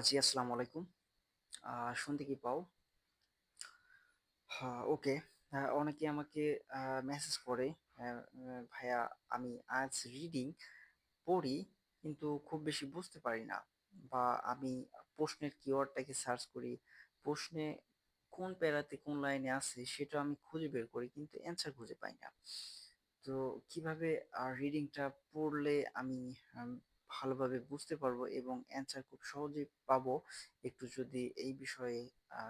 জি, আসসালামু আলাইকুম। শুনতে কি পাও? হা ওকে। অনেকে আমাকে মেসেজ করে ভাইয়া আমি আজ রিডিং পড়ি কিন্তু খুব বেশি বুঝতে পারি না। বা আমি প্রশ্নের কিওয়ার্ডটাকে সার্চ করি। প্রশ্নে কোন প্যারাতে কোন লাইনে আছে সেটা আমি খুঁজে বের করি কিন্তু অ্যান্সার খুঁজে পাই না। তো কীভাবে রিডিংটা পড়লে আম ভালোভাবে বুঝতে পারব এবং অ্যান্সার খুব সহজেই পাবো, একটু যদি এই বিষয়ে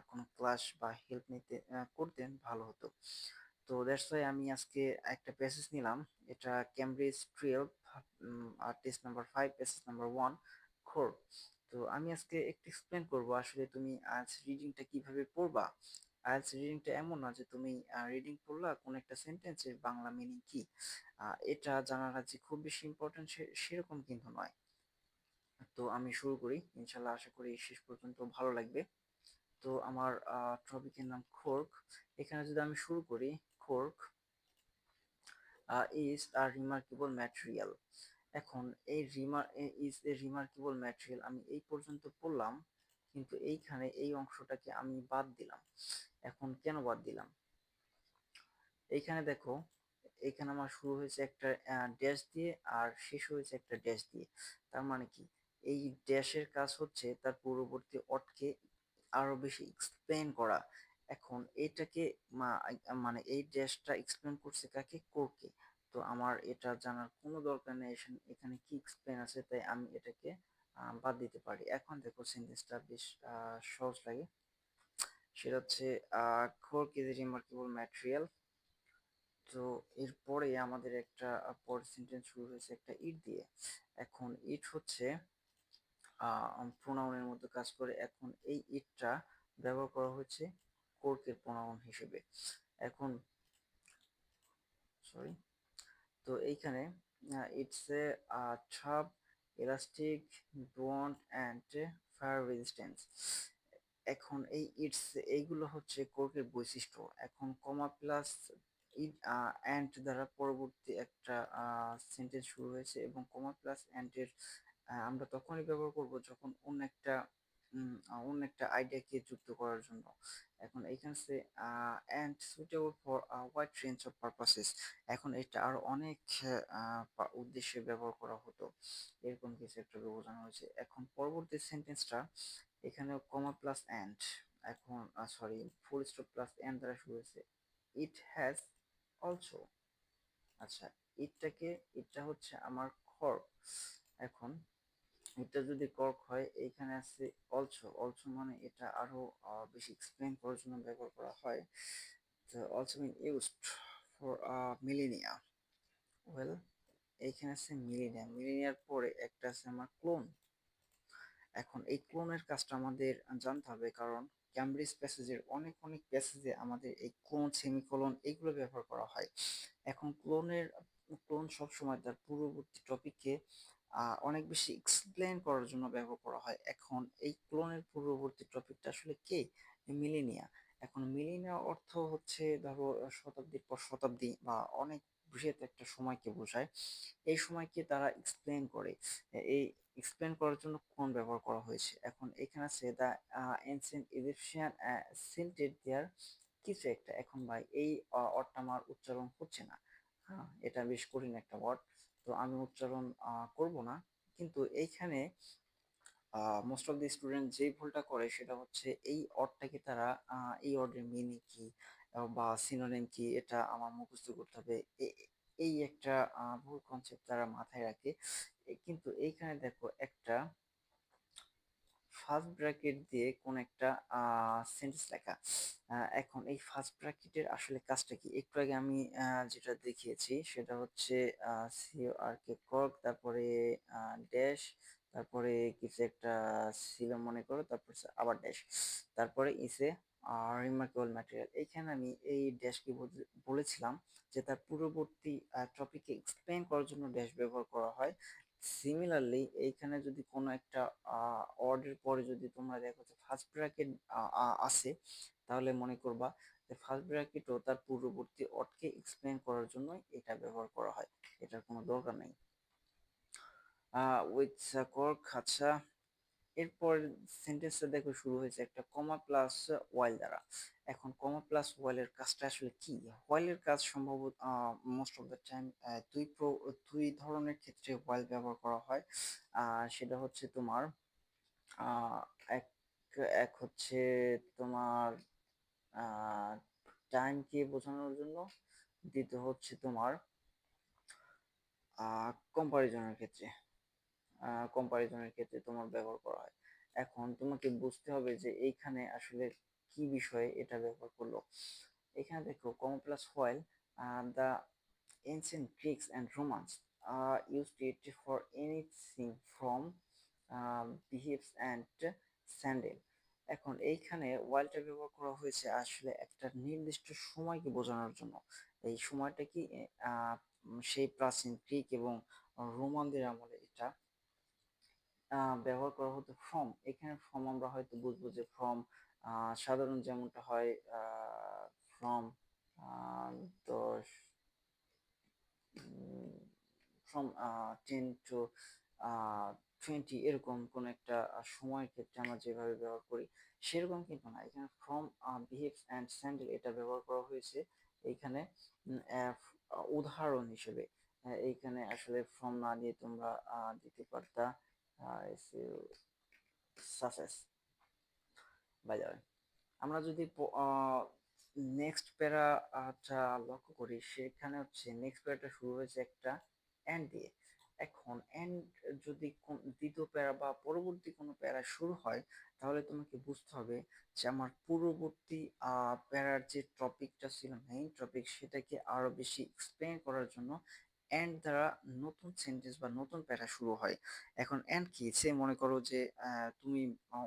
কোনো ক্লাস বা হেল্প নিতে করতেন ভালো হতো। তো দ্যাটস ওয়াই আমি আজকে একটা প্যাসেজ নিলাম। এটা ক্যামব্রিজ 12 উম আর test number five passage number one খোর। তো আমি আজকে একটু এক্সপ্লেন করব আসলে তুমি আজ রিডিংটা কীভাবে পড়বা। আইএলটিএস রিডিংটা এমন না যে তুমি রিডিং পড়লা কোন একটা সেন্টেন্সের বাংলা মিনিং কি? এটা জানাটা যে খুব বেশি ইম্পোর্টেন্ট সেরকম কিন্তু নয়। তো আমি শুরু করি। ইনশাআল্লাহ আশা করি শেষ পর্যন্ত ভালো লাগবে। তো আমার টপিকের নাম খোর্ক। এখানে যদি আমি শুরু করি, খোর্ক আ is a remarkable material. এখন এই রিমা এ is a remarkable আমি এই পর্যন্ত পড়লাম, কিন্তু এইখানে এই অংশটাকে আমি বাদ দিলাম। এখন কেন বাদ দিলাম? এইখানে দেখো, এইখানে আমার শুরু হয়েছে একটা ড্যাশ দিয়ে আর শেষ হয়েছে একটা ড্যাশ দিয়ে। তার মানে কি? এই ড্যাশের কাজ হচ্ছে তার পূর্ববর্তী অর্থকে আরও বেশি এক্সপ্লেইন করা। এখন এটাকে মানে এই ড্যাশটা এক্সপ্লেইন করছে কাকে? কোরকে। তো আমার এটা জানার কোনো দরকার নেই এখানে কি এক্সপ্লেইন আছে তাই আমি এটাকে বাদ দিতে পারি। এখন দেখো সেন্টেন্সটা বেশ সহজ লাগে। সেটা হচ্ছে a cork is remarkable material. তো এরপরে আমাদের একটা আ পরের সেন্টেন্স শুরু হয়েছে একটা ইট দিয়ে। এখন ইট হচ্ছে প্রোনাউনের মধ্যে কাজ করে। এখন এই ইটটা ব্যবহার করা হয়েছে কোর্কের প্রোনাউন হিসেবে। এখন সরি। তো এইখানে it's a elastic, bond and fire resistance. এখন এই ইটস এইগুলো হচ্ছে কোর্কের বৈশিষ্ট্য। এখন কমা প্লাস ইট অ্যান্ড দ্বারা পরবর্তী একটা সেন্টেন্স শুরু হয়েছে এবং কমা প্লাস অ্যান্ড এর আমরা তখনই ব্যবহার করব যখন অন্য একটা অন্য একটা আইডিয়াকে যুক্ত করার জন্য। এখন আছে আ and suitable for wide range of purposes. এখন এটা আরও অনেক উদ্দেশ্যে ব্যবহার করা হতো। এরকম কিছু একটা বোঝানো হয়েছে। এখন পরবর্তী সেন্টেন্সটা এখানেও কমা প্লাস অ্যান্ড এখন sorry full stop plus and দ্বারা শুরু হয়েছে। ইট হ্যাজ অলসো আচ্ছা ইটটাকে ইটটা হচ্ছে আমার খড়। এখন এটা যদি কর্ক হয় এইখানে আছে অলসো অলসো মানে এটা আরও বেশি এক্সপ্লেইন করার জন্য ব্যবহার করা হয়। তো also mean used for millennia. Well এইখানে আছে মিলেনিয়া। মিলেনিয়ার পরে একটা আছে আমার ক্লোন। এখন এই ক্লোনের কাজটা আমাদের জানতে হবে কারণ ক্যামব্রিজ প্যাসেজের অনেক, অনেক প্যাসেজে আমাদের এই ক্লোন, সেমিকোলন এগুলো ব্যবহার করা হয়। এখন ক্লোনের ক্লোন সবসময় তার পূর্ববর্তী টপিককে অনেক বেশি এক্সপ্লেন করার জন্য ব্যবহার করা হয়। এখন এই ক্লোনের পূর্ববর্তী টপিকটা আসলে কে? মিলেনিয়া। এখন মিলেনিয়া অর্থ হচ্ছে, ধরো, শতাব্দীর পর শতাব্দী বা অনেক বৃহৎ একটা সময়কে বোঝায়। এই সময়কে তারা এক্সপ্লেন করে। এই এক্সপ্লেন করার জন্য কোন ব্যবহার করা হয়েছে। এখন এখানে আছে the a ancient Egyptian a silted there কিছু একটা। এখন ভাই, এই, অ অর্থটা আমার উচ্চারণ হচ্ছে না। হ্যাঁ? এটা বেশ কঠিন একটা ওয়ার্ড। তো আমি উচ্চারণ করব না। কিন্তু এইখানে মোস্ট অফ দি স্টুডেন্ট যেই ভুলটা করে সেটা হচ্ছে এই অর্ডটাকে তারা এই অর্ডের মিনিং কি বা সিনোনিম কি এটা আমার মুখস্থ করতে হবে। এই একটা ভুল কনসেপ্ট তারা মাথায় রাখে। কিন্তু এইখানে দেখো একটা ফার্স্ট ব্র্যাকেট দিয়ে কোন একটা সেন্টেন্স লেখা। এখন এই ফার্স্ট ব্র্যাকেটের আসলে কাজটা কি? একটু আগে আমি যেটা দেখিয়েছি সেটা হচ্ছে, আ সিওআরকে কর্ক তারপরে ড্যাশ তারপরে কিছু একটা ছিল মনে করো, তারপর আবার ড্যাশ তারপরে ইসে রিমার্কেবল ম্যাটেরিয়াল। এইখানে আমি এই ড্যাশকে বলেছিলাম যে তার পূর্ববর্তী, আ টপিকে এক্সপ্লেইন করার জন্য ড্যাশ ব্যবহার করা হয়। সিমিলারলি এইখানে যদি কোনো একটা অর্ডের পরে যদি তোমরা দেখো যে ফার্স্ট ব্র্যাকেট আ আ, আছে, তাহলে মনে করবা যে ফার্স্ট ব্র্যাকেটও তার পূর্ববর্তী অর্থকে এক্সপ্লেন করার জন্য এটা ব্যবহার করা হয়। এটার কোনো দরকার নেই। উইথ সাকর আচ্ছা এরপর সেন্টেন্সটা দেখো শুরু হয়েছে একটা কমা প্লাস ওয়াইল দ্বারা। এখন কমা প্লাস ওয়াইলের কাজটা আসলে কি? ওয়াইলের কাজ সম্ভবত মোস্ট অফ দ্য টাইম দুই দুই ধরনের ক্ষেত্রে ওয়াইল ব্যবহার করা হয়। সেটা হচ্ছে তোমার এক এক হচ্ছে তোমার টাইমকে বোঝানোর জন্য, দ্বিতীয় হচ্ছে তোমার কম্পারিজনের ক্ষেত্রে। কম্পারিজনের ক্ষেত্রে তোমার ব্যবহার করা হয়। এখন তোমাকে বুঝতে হবে যে এইখানে আসলে কি বিষয়ে এটা ব্যবহার করল। এখানে দেখো comma plus while the ancient Romans uh, used it for anything from uh, behaves and sandal. এখন এইখানে ওয়াইলটা ব্যবহার করা হয়েছে আসলে একটা নির্দিষ্ট সময়কে বোঝানোর জন্য। এই সময়টা কি সেই প্রাচীন গ্রিক এবং রোমানদের আমলে এটা ব্যবহার করা হতো ফ্রম এখানে ফ্রম আমরা হয়তো বুঝব যে ফ্রম সাধারণ যেমনটা হয় ফ্রম দশ ফ্রম টেন টু টোয়েন্টি এরকম কোন একটা সময়ের ক্ষেত্রে আমরা যেভাবে ব্যবহার করি, সেরকম কিন্তু না। এখানে ফ্রম বিহেভস অ্যান্ড স্যান্ডেল এটা ব্যবহার করা হয়েছে। এইখানে উদাহরণ হিসেবে এইখানে আসলে ফ্রম না দিয়ে তোমরা দিতে পারতা। সাসেস বাই আমরা যদি নেক্সট প্যারাটা লক্ষ্য করি, সেখানে হচ্ছে নেক্সট প্যারাটা শুরু হয়েছে একটা অ্যান্ড দিয়ে এখন অ্যান্ড যদি কোন দ্বিতীয় প্যারা বা পরবর্তী কোনো প্যারা শুরু হয়, তাহলে তোমাকে বুঝতে হবে যে আমার পূর্ববর্তী প্যারার যে টপিকটা ছিল মেইন টপিক সেটাকে আরও বেশি এক্সপ্লেন করার জন্য অ্যান্ড দ্বারা নতুন সেন্টেন্স বা নতুন প্যারা শুরু হয়। এখন অ্যান্ড কি? সে মনে করো যে তুমি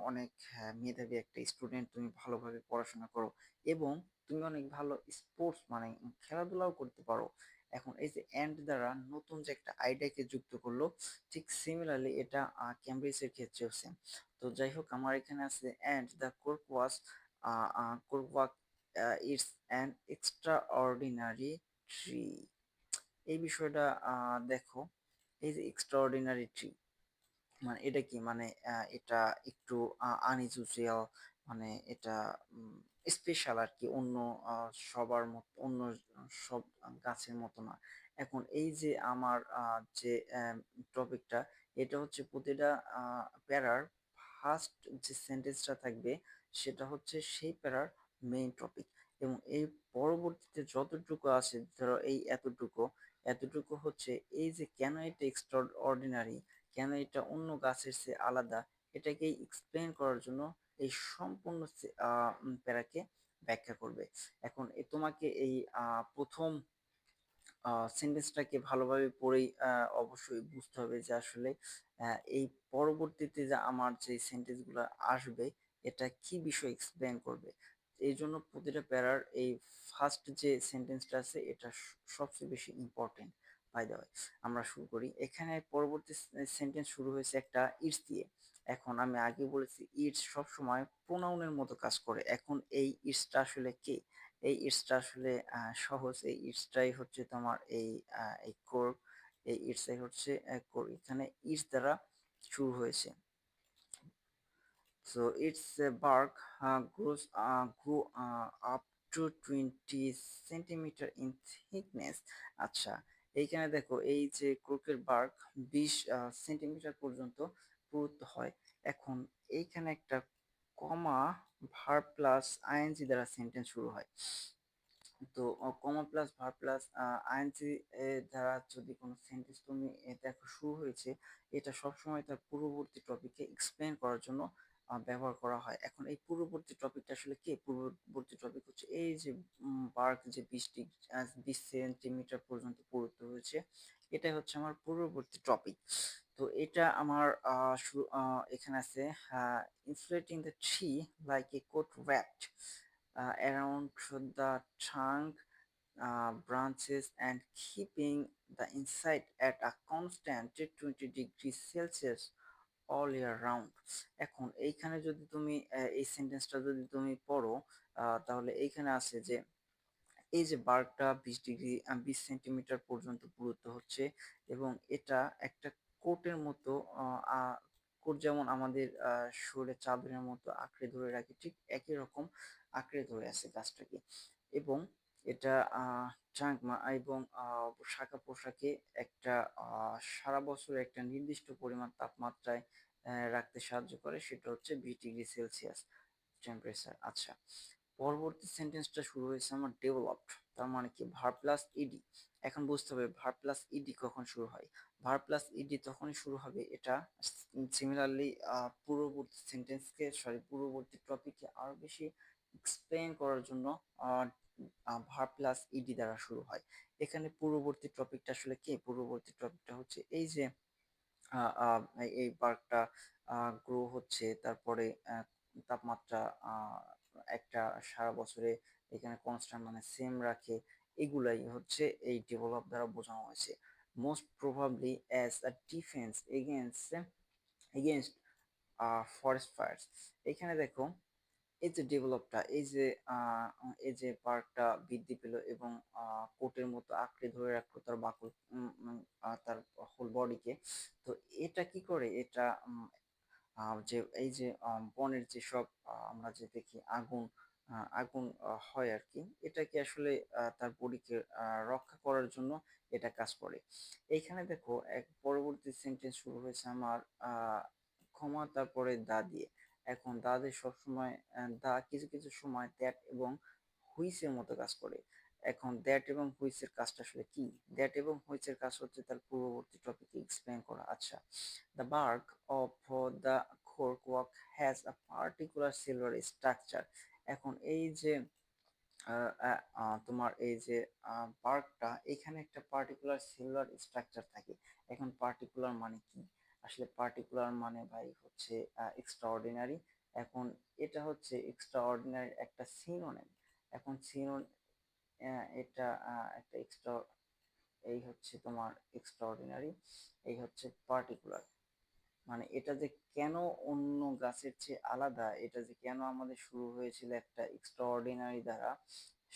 অনেক হ্যাঁ, মেধাবী একটা স্টুডেন্ট তুমি ভালোভাবে পড়াশোনা করো এবং তুমি অনেক ভালো স্পোর্টস মানে খেলাধুলাও করতে পারো। এখন এই যে অ্যান্ড দ্বারা নতুন যে একটা আইডিয়াকে যুক্ত করল ঠিক সিমিলারলি এটা ক্যামব্রিজের ক্ষেত্রেও সেম তো যাই হোক আমার এখানে আছে and the cork was cork oak it's an extraordinary tree এই বিষয়টা দেখো, এই যে এক্সট্রা অর্ডিনারি ট্রি মানে এটা কি? মানে এটা একটু আনইউজুয়াল মানে এটা স্পেশাল আর কি অন্য সবার মতো, অন্য সব গাছের মতো না। এখন এই যে আমার যে টপিকটা এটা হচ্ছে প্রতিটা প্যারার ফার্স্ট যে সেন্টেন্সটা থাকবে, সেটা হচ্ছে সেই প্যারার মেইন টপিক এবং এই পরবর্তীতে যতটুকু আছে, ধরো এই এতটুকু এতটুকু হচ্ছে, এই যে কেন এটা এক্সট্রা অর্ডিনারি কেন এটা অন্য গাছের চেয়ে আলাদা, এটাকে এক্সপ্লেন করার জন্য এই সম্পূর্ণ প্যারাকে ব্যাখ্যা করবে। এখন তোমাকে এই প্রথম সেন্টেন্সটাকে ভালোভাবে পড়েই অবশ্যই বুঝতে হবে যে আসলে এই পরবর্তীতে যে আমার যে সেন্টেন্সগুলো আসবে, এটা কি বিষয় এক্সপ্লেন করবে? এই জন্য প্রতিটা প্যারার এই ফার্স্ট যে সেন্টেন্সটা আছে, এটা সবচেয়ে বেশি ইম্পর্টেন্ট বাই দ্য ওয়ে আমরা শুরু করি। এখানে পরবর্তী সেন্টেন্স শুরু হয়েছে একটা ইটস দিয়ে। এখন আমি আগে বলেছি, ইটস সব সময় প্রোনাউনের মতো কাজ করে। এখন এই ইটসটা আসলে কে? এই ইটসটা আসলে সহজ। এই ইটসটাই হচ্ছে তোমার এই এই কোর এই ইটসটাই হচ্ছে কোর এখানে ইটস দ্বারা শুরু হয়েছে। So its bark uh, grows uh, grew uh, up to 20 centimeter in thickness. আচ্ছা এইখানে দেখো এই যে ক্রোকের বার্ক বিশ সেন্টিমিটার পর্যন্ত পুরুত্ব হয়। এখন এইখানে একটা কমা ভার প্লাস আইএনজি দ্বারা সেন্টেন্স শুরু হয়। তো comma plus verb plus ING দ্বারা যদি কোনো সেন্টেন্স তুমি দেখো শুরু হয়েছে এটা সবসময় তার পূর্ববর্তী টপিকে এক্সপ্লেন করার জন্য ব্যবহার করা হয়। এখন এই পূর্ববর্তী টপিকটা আসলে কি? পূর্ববর্তী টপিক হচ্ছে এই যে বার্ক যে বিশ বিশ সেন্টিমিটার পর্যন্ত পুরুত্ব হয়েছে, এটাই হচ্ছে আমার পূর্ববর্তী টপিক তো এটা আমার এখানে আছে inflating the tree like a coat wrapped around the trunk branches and keeping the inside at a constant 20 degrees Celsius all year round এখন এইখানে যদি তুমি এই সেন্টেন্সটা যদি তুমি পড়ো তাহলে এইখানে আছে যে, এই যে বার্কটা বিশ ডিগ্রি বিশ সেন্টিমিটার পর্যন্ত পুরুত্ব হচ্ছে এবং এটা একটা কোটের মতো কোট যেমন আমাদের শরীরে চাদরের মতো আঁকড়ে ধরে রাখে, ঠিক একই রকম আঁকড়ে ধরে আছে গাছটাকে। এবং এটা ট্রাঙ্ক এবং শাখা পোশাকে একটা সারা বছর একটা নির্দিষ্ট পরিমাণ তাপমাত্রায় রাখতে সাহায্য করে। সেটা হচ্ছে বিশ ডিগ্রি সেলসিয়াস টেম্পারেচার আচ্ছা পরবর্তী সেন্টেন্সটা শুরু হয়েছে আমার ডেভেলপড তার মানে কি? ভার প্লাস ইডি এখন বুঝতে হবে ভার প্লাস ইডি কখন শুরু হয়। ভার প্লাস ইডি তখনই শুরু হবে, এটা সিমিলারলি পূর্ববর্তী সেন্টেন্সকে সরি পূর্ববর্তী টপিকে আরও বেশি এক্সপ্লেন করার জন্য ভার প্লাস ইডি দ্বারা শুরু হয়। এখানে পূর্ববর্তী টপিকটা আসলে কি? পূর্ববর্তী টপিকটা হচ্ছে এই যে এই পার্কটা গ্রো হচ্ছে, তারপরে তাপমাত্রা একটা সারা বছরে এখানে কনস্ট্যান্ট মানে সেম রাখে, এগুলাই হচ্ছে এই ডেভেলপ দ্বারা বোঝানো হয়েছে। Most probably as a defence against against forest fires এখানে দেখো এই যে ডেভেলপটা এই যে এই যে পার্কটা বৃদ্ধি পেল এবং কোটের মতো আঁকড়ে ধরে রাখল তার বাকল তার হোল বডিকে তো এটা কি করে? এটা যে এই যে বনের যেসব আমরা যে দেখি আগুন আগুন হয় আর কি এটাকে আসলে তার বডিকে রক্ষা করার জন্য এটা কাজ করে? এইখানে দেখো, এক পরবর্তী সেন্টেন্স শুরু হয়েছে আমার ক্ষমা, তারপরে দা দিয়ে। এখন দাদের সবসময় দা কিছু কিছু সময় দ্যাট এবং হুইসের মতো কাজ করে। এখন দ্যাট এবং হুইসের কাজটা আসলে কি? দ্যাট এবং হুইসের কাজ হচ্ছে তার পূর্ববর্তী টপিকে এক্সপ্লেন করা। আচ্ছা the bark of the cork oak has a particular cellular structure এখন এই যে তোমার এই যে পার্কটা এখানে একটা পার্টিকুলার সিলভার স্ট্রাকচার থাকে। এখন পার্টিকুলার মানে কি? আসলে পার্টিকুলার মানে ভাই হচ্ছে এক্সট্রাঅর্ডিনারি এখন এটা হচ্ছে এক্সট্রাঅর্ডিনারি একটা সিনোনিম এখন সিনোন এটা একটা এক্সট্রা এই হচ্ছে তোমার এক্সট্রাঅর্ডিনারি এই হচ্ছে পার্টিকুলার মানে এটা যে কেন অন্য গাছের চেয়ে আলাদা, এটা যে কেন আমাদের শুরু হয়েছিল একটা এক্সট্রাঅর্ডিনারি দ্বারা,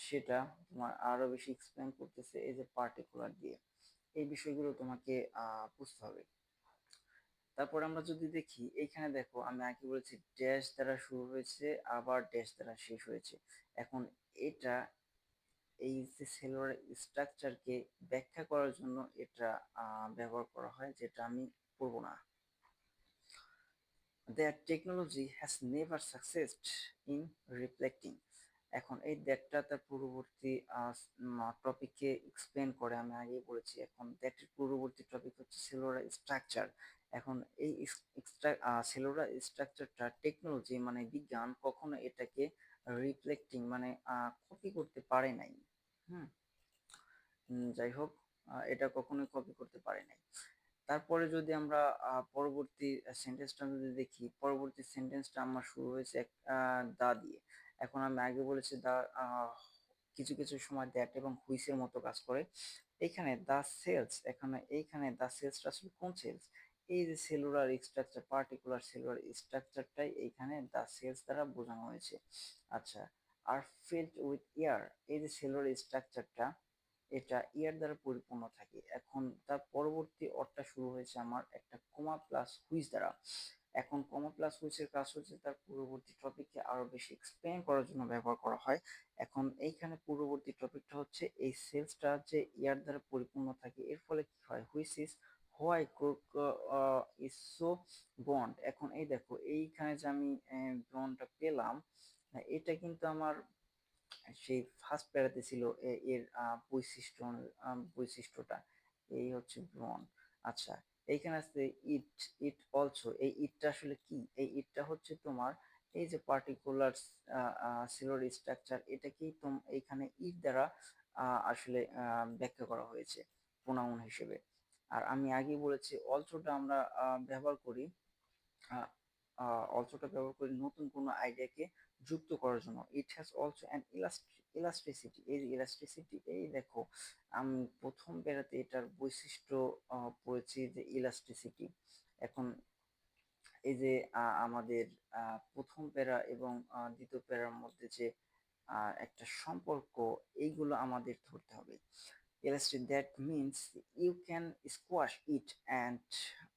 সেটা তোমার আরও বেশি এক্সপ্লেন করতেছে এই যে পার্টিকুলার দিয়ে। এই বিষয়গুলো তোমাকে বুঝতে হবে। তারপর আমরা যদি দেখি এখানে দেখো আমি আগে বলেছি ড্যাশ দ্বারা শুরু হয়েছে, আবার ড্যাশ দ্বারা শেষ হয়েছে। এখন এটা এই যে সেলুলার স্ট্রাকচারকে ব্যাখ্যা করার জন্য এটা ব্যবহার করা হয়, যেটা আমি পড়ব না। Their technology has never succeeded in reflecting এখন এই দেখটা তার পূর্ববর্তী টপিককে এক্সপ্লেন করে আমি আগেই বলেছি, এখন দেখটির পূর্ববর্তী টপিক হচ্ছে সেলুলার স্ট্রাকচার এখন এই সেলুলার স্ট্রাকচারটা টেকনোলজি মানে বিজ্ঞান কখনো এটাকে রিফ্লেক্টিং মানে কপি করতে পারে নাই। হুম? যাই হোক এটা কখনোই কপি করতে পারে নাই। তারপরে যদি আমরা পরবর্তী সেন্টেন্সটা যদি দেখি, পরবর্তী সেন্টেন্সটা আমার শুরু হয়েছে দা দিয়ে। এখন আমি আগে বলেছি দা কিছু কিছু সময় দ্যাট এবং হুইসের মতো কাজ করে। এখানে দা সেলস এখানে, এইখানে দা সেলসটা আসলে কোন সেলস এই যে সেলুলার স্ট্রাকচার পার্টিকুলার সেলুলার স্ট্রাকচারটাই এইখানে দা সেলস দ্বারা বোঝানো হয়েছে। আচ্ছা আর ফিল্ড উইথ এয়ার এই যে সেলুলার স্ট্রাকচারটা এটা ইয়ার দ্বারা পরিপূর্ণ থাকে। এখন তার পরবর্তী অর্থটা শুরু হয়েছে আমার একটা কোমা প্লাস হুইস দ্বারা। এখন কমা প্লাস হুইসের কাজ হচ্ছে তার পূর্ববর্তী টপিককে আরও বেশি এক্সপ্লেন করার জন্য ব্যবহার করা হয়। এখন এইখানে পূর্ববর্তী টপিকটা হচ্ছে এই সেলসটা যে ইয়ার দ্বারা পরিপূর্ণ থাকে, এর ফলে কি হয়? Which is why is so bond এখন এই দেখো, এইখানে যে আমি বন্ডটা পেলাম, এটা কিন্তু আমার সেই ফার্স্ট প্যারাতে ছিল এর বৈশিষ্ট্য বৈশিষ্ট্যটা, এই হচ্ছে ব্রন আচ্ছা এইখানে আছে ইট ইট অলসো এই ইটটা আসলে কি? এই ইটটা হচ্ছে তোমার এই যে পার্টিকুলার সিলোর স্ট্রাকচার এটাকেই তোম, এইখানে ইট দ্বারা আসলে ব্যাখ্যা করা হয়েছে প্রোনাউন হিসেবে। আর আমি আগেই বলেছি অলসোটা আমরা ব্যবহার করি অলসোটা ব্যবহার করি নতুন কোনো আইডিয়াকে যুক্ত করার জন্য। It has also an elasticity এই যে ইলাস্ট্রিসিটি এই দেখো, আমি প্রথম বেড়াতে এটার বৈশিষ্ট্য পড়েছি যে ইলাস্ট্রিসিটি এখন এই যে আমাদের প্রথম প্যারা এবং দ্বিতীয় প্যারার মধ্যে যে একটা সম্পর্ক, এইগুলো আমাদের ধরতে হবে। Elastic, that means you can squash it and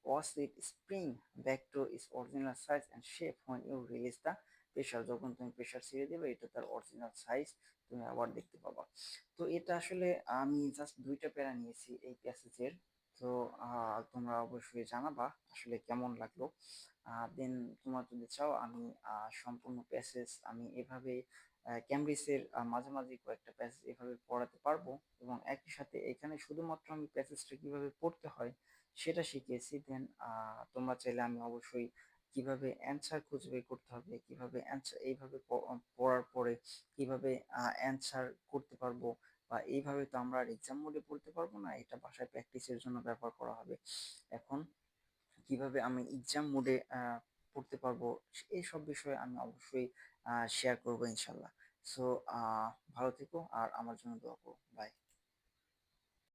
watch it spring back to its original size and shape when you release the pressure, যখন তুমি প্রেশার ছেড়ে দেবে, এটা তার অরিজিনাল সাইজ তুমি আবার দেখতে পাবা। তো এটা আসলে আমি জাস্ট দুইটা প্যারা নিয়েছি এই প্যাসেজের তো তোমরা অবশ্যই জানাবা আসলে কেমন লাগল। দেন তোমরা যদি চাও আমি সম্পূর্ণ প্যাসেজ আমি এভাবে ক্যামব্রিজের মাঝামাঝি কয়েকটা প্যাসেজ এভাবে পড়াতে পারব এবং একই সাথে এখানে শুধুমাত্র আমি প্যাসেজটা কীভাবে পড়তে হয় সেটা শিখিয়েছি। দেন তোমরা চাইলে আমি অবশ্যই কীভাবে অ্যান্সার খুঁজে বের করতে হবে, কীভাবে অ্যান্সার এইভাবে পড়ার পরে কীভাবে অ্যান্সার করতে পারব বা এইভাবে তো আমরা আর এক্সাম মোডে পড়তে পারব না, এটা বাসায় প্র্যাকটিসের জন্য ব্যবহার করা হবে। এখন কীভাবে আমি এক্সাম মোডে পড়তে পারব এই সব বিষয়ে আমি অবশ্যই শেয়ার করব ইনশাল্লাহ। সো ভালো থেকো আর আমার জন্য দোয়া করো। বাই